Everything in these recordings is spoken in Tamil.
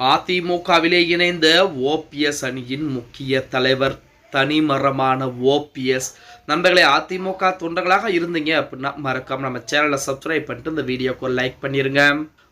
அதிமுகவிலே இணைந்த ஓபிஎஸ் அணியின் முக்கிய தலைவர் தனிமரமான ஓபிஎஸ் நண்பர்களே அதிமுக தொண்டர்களாக இருந்தீங்க அப்படின்னா மறக்காம நம்ம சேனலை சப்ஸ்கிரைப் பண்ணிட்டு இந்த வீடியோக்கு லைக் பண்ணிருங்க.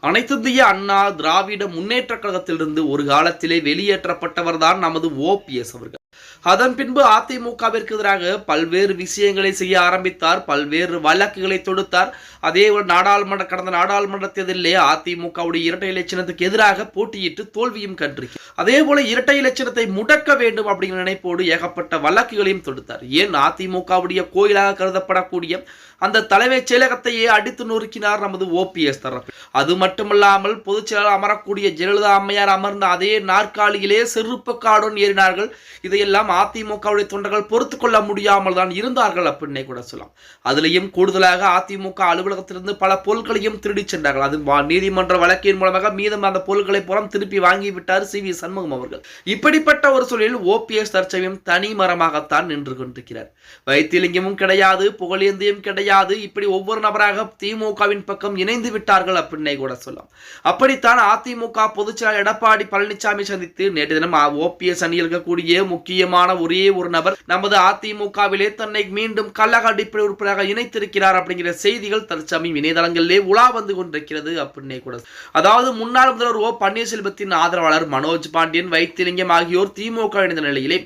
அனைத்து இந்திய அண்ணா திராவிட முன்னேற்ற கழகத்திலிருந்து ஒரு காலத்திலே வெளியேற்றப்பட்டவர் தான் நமது ஓபிஎஸ் அவர்கள். அதன் பின்பு அதிமுகவிற்கு எதிராக பல்வேறு விஷயங்களை செய்ய ஆரம்பித்தார் பல்வேறு வழக்குகளை தொடுத்தார். அதே ஒரு நாடாளுமன்ற கடந்த நாடாளுமன்ற தேர்தலிலே அதிமுகவுடைய இரட்டை இலட்சணத்துக்கு எதிராக போட்டியிட்டு தோல்வியும் கன்று அதே போல இரட்டை இலட்சணத்தை முடக்க வேண்டும் அப்படிங்கிற நினைப்போடு ஏகப்பட்ட வழக்குகளையும் தொடுத்தார். ஏன் அதிமுகவுடைய கோயிலாக கருதப்படக்கூடிய அந்த தலைமைச் செயலகத்தையே அடித்து நொறுக்கினார் நமது ஓபிஎஸ் தரப்பு. அது மட்டுமல்லாமல் பொதுச் செயலாளர் அமரக்கூடிய ஜெயலலிதா அம்மையார் அமர்ந்த அதே நாற்காலியிலே செருப்பு காடுடன் ஏறினார்கள். இதையெல்லாம் எல்லாம் அதிமுகவுடைய தொண்டர்கள் பொறுத்து கொள்ள முடியாமல் தான் இருந்தார்கள் அப்படின்னே கூட சொல்லலாம். அதுலேயும் கூடுதலாக அதிமுக அலுவலகத்திலிருந்து பல பொருட்களையும் திருடி சென்றார்கள். அது நீதிமன்ற வழக்கின் மூலமாக மீதம் அந்த பொருட்களை புறம் திருப்பி வாங்கி விட்டார் சி வி சண்முகம் அவர்கள். இப்படிப்பட்ட ஒரு சூழலில் ஓபிஎஸ் தற்சமயம் தனி மரமாகத்தான் நின்று கொண்டிருக்கிறார். வைத்தியலிங்கமும் கிடையாது புகழேந்தியும் கிடையாது இப்படி ஒவ்வொரு நபராக திமுகவின் பக்கம் இணைந்து விட்டார்கள் அப்படின்னே கூட சொல்லலாம். அப்படித்தான் அதிமுக பொதுச்செயலாளர் எடப்பாடி பழனிசாமி சந்தித்து நேற்று தினம் ஓபிஎஸ் அணியில் இருக்கக்கூடிய முக்கிய முக்கியமான ஒரே ஒரு நபர் நமது அதிமுகவிலே தன்னை மீண்டும் கழக அடிப்படை உறுப்பினராக இணைத்திருக்கிறார் அப்படிங்கிற செய்திகள் தற்சமயம் இணையதளங்களிலே உலா வந்து கொண்டிருக்கிறது அப்படின்னே கூட அதாவது முன்னாள் முதல்வர் ஓ பன்னீர்செல்வத்தின் ஆதரவாளர் மனோஜ் பாண்டியன் வைத்திலிங்கம் ஆகியோர் திமுக இணைந்த நிலையிலே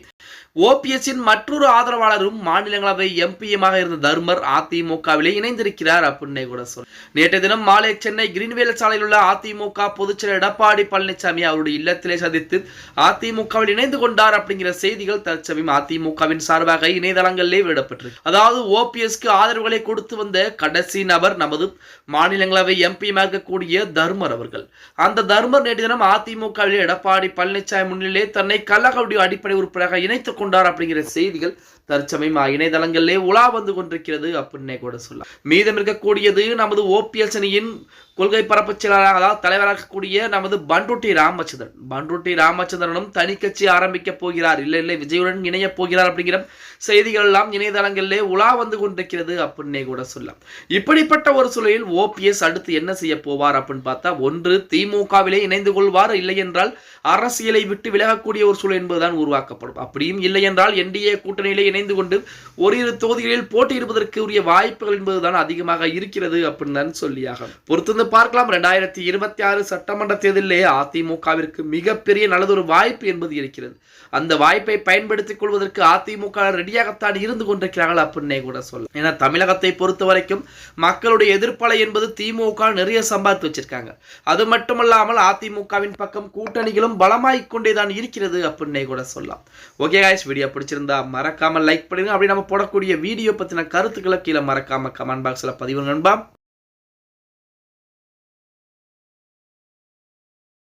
ஓபிஎஸ்ஸின் மற்றொரு ஆதரவாளரும் மாநிலங்களவை எம்பியுமாக இருந்த தர்மர் அதிமுகவிலே இணைந்திருக்கிறார் அப்படின்னே கூட சொல். நேற்றைய தினம் மாலை சென்னை கிரீன்வேல் சாலையில் உள்ள அதிமுக பொதுச்செயலர் எடப்பாடி பழனிசாமி அவருடைய இல்லத்திலே சந்தித்து அதிமுகவில் இணைந்து கொண்டார் அப்படிங்கிற செய்திகள் தற்சமயம் அதிமுகவின் சார்பாக இணையதளங்களிலே வெளியிடப்பட்டிருக்கு அதாவது ஓபிஎஸ்க்கு ஆதரவுகளை கொடுத்து வந்த கடைசி நபர் நமது மாநிலங்களவை எம்பியுமாக இருக்கக்கூடிய தர்மர் அவர்கள். அந்த தர்மர் நேற்று தினம் அதிமுகவிலே எடப்பாடி பழனிசாமி முன்னிலே தன்னை கள்ளகவுடைய அடிப்படை உறுப்பினராக இணைத்துக் கொண்டு கொண்டார் அப்படிங்கிற செய்திகள் தற்சமயம் இணையதளங்களிலே உலா வந்து கொண்டிருக்கிறது அப்படின்னே கூட சொல்லலாம். மீதம் இருக்கக்கூடியது நமது ஓபிஎஸ் அணியின் கொள்கை பரப்பு செயலாளராக அதாவது தலைவராக இருக்கக்கூடிய நமது பண்ருட்டி ராமச்சந்திரன். பண்ருட்டி ராமச்சந்திரனும் தனி கட்சி ஆரம்பிக்க போகிறார். இல்லை இல்லை விஜயுடன் இணைய போகிறார் அப்படிங்கிற செய்திகள் எல்லாம் இணையதளங்களிலே உலா வந்து கொண்டிருக்கிறது அப்படின்னே கூட சொல்லலாம். இப்படிப்பட்ட ஒரு சூழலில் ஓபிஎஸ் அடுத்து என்ன செய்ய போவார் அப்படின்னு பார்த்தா ஒன்று திமுகவிலே இணைந்து கொள்வார் இல்லை என்றால் அரசியலை விட்டு விலகக்கூடிய ஒரு சூழல் என்பதுதான் உருவாக்கப்படும். அப்படியும் இல்லை என்றால் என்டிஏ கூட்டணியிலே இணைந்து கொண்டு ஓரிரு தொகுதிகளில் போட்டியிடுவதற்கு உரிய வாய்ப்புகள் என்பதுதான் அதிகமாக இருக்கிறது அப்படின்னு தான் சொல்லியாக பொறுத்திருந்த பார்க்கலாம். ரெண்டாயிரத்தி இருபத்தி ஆறு சட்டமன்ற தேர்தலிலே அதிமுகவிற்கு மிகப்பெரிய நல்லதொரு வாய்ப்பு என்பது இருக்கிறது. அந்த வாய்ப்பை பயன்படுத்திக் கொள்வதற்கு அதிமுக ரெடியாகத்தான் இருந்து கொண்டிருக்கிறார்கள் அப்படின்னே கூட சொல்லலாம். ஏன்னா தமிழகத்தை பொறுத்த வரைக்கும் மக்களுடைய எதிர்ப்பலை என்பது திமுக நிறைய சம்பாதித்து வச்சிருக்காங்க. அது மட்டுமல்லாமல் அதிமுகவின் பக்கம் கூட்டணிகளும் பலமாய்க் கொண்டே தான் இருக்கிறது அப்படின்னே கூட சொல்லலாம். ஓகே காய்ஸ் வீடியோ பிடிச்சிருந்தா மறக்காம லைக் பண்ணுங்க. அப்படி நம்ம போடக்கூடிய வீடியோ பத்தின கருத்துக்களை கீழே மறக்காம கமெண்ட் பாக்ஸ்ல பதிவு நண்பா.